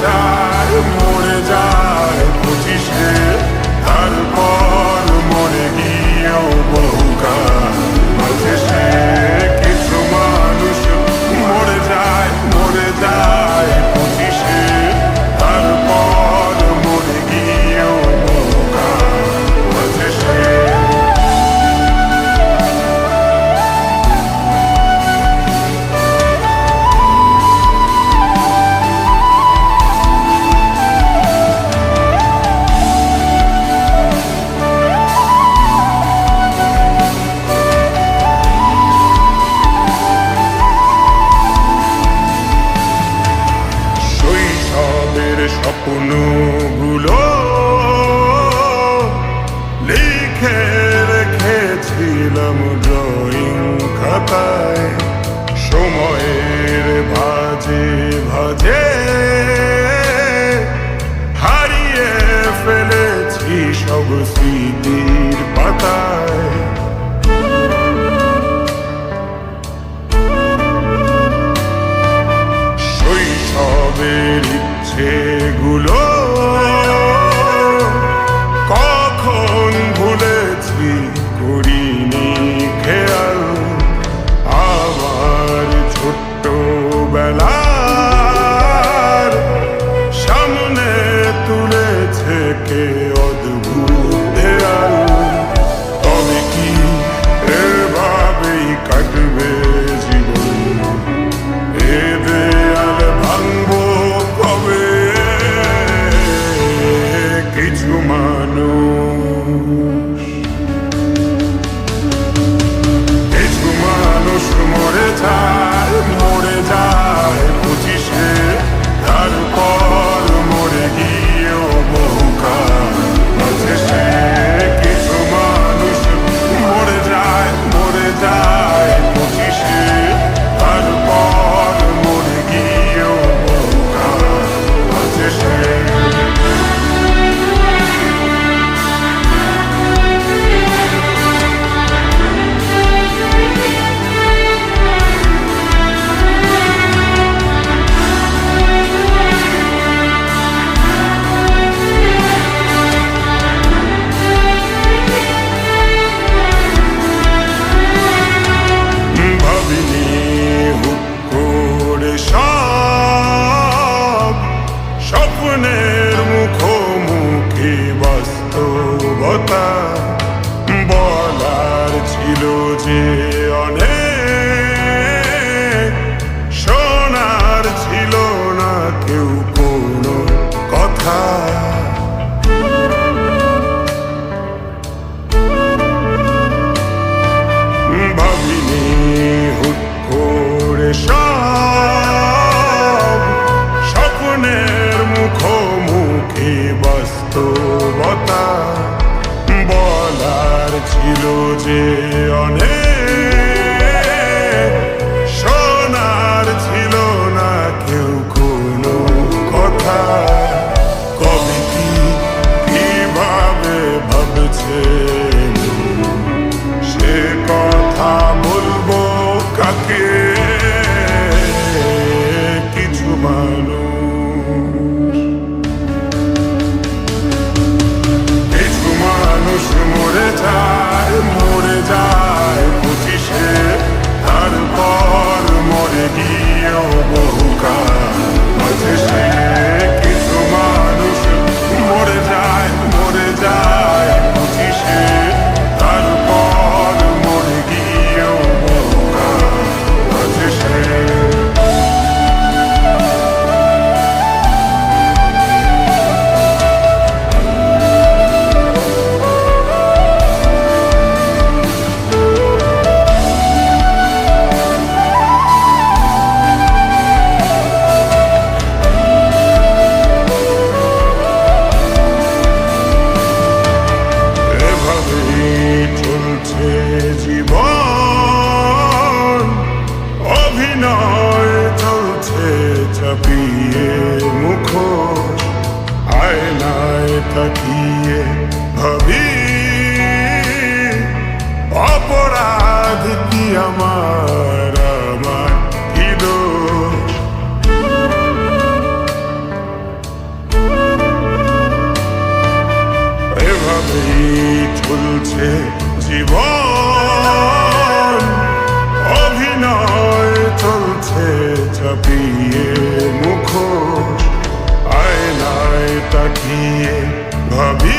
time. স্বপ্নগুলো লিখে রেখেছিলাম ড্রয়িং খাতায় সময়ের ভাজে ভাজে। হারিয়ে ফেলেছি সব স্মৃতির পাতায়। que বাস্তবতা বলার ছিল যে অনেক চাপিয়ে মুখোশ আয়নায় তাকিয়ে ভাবি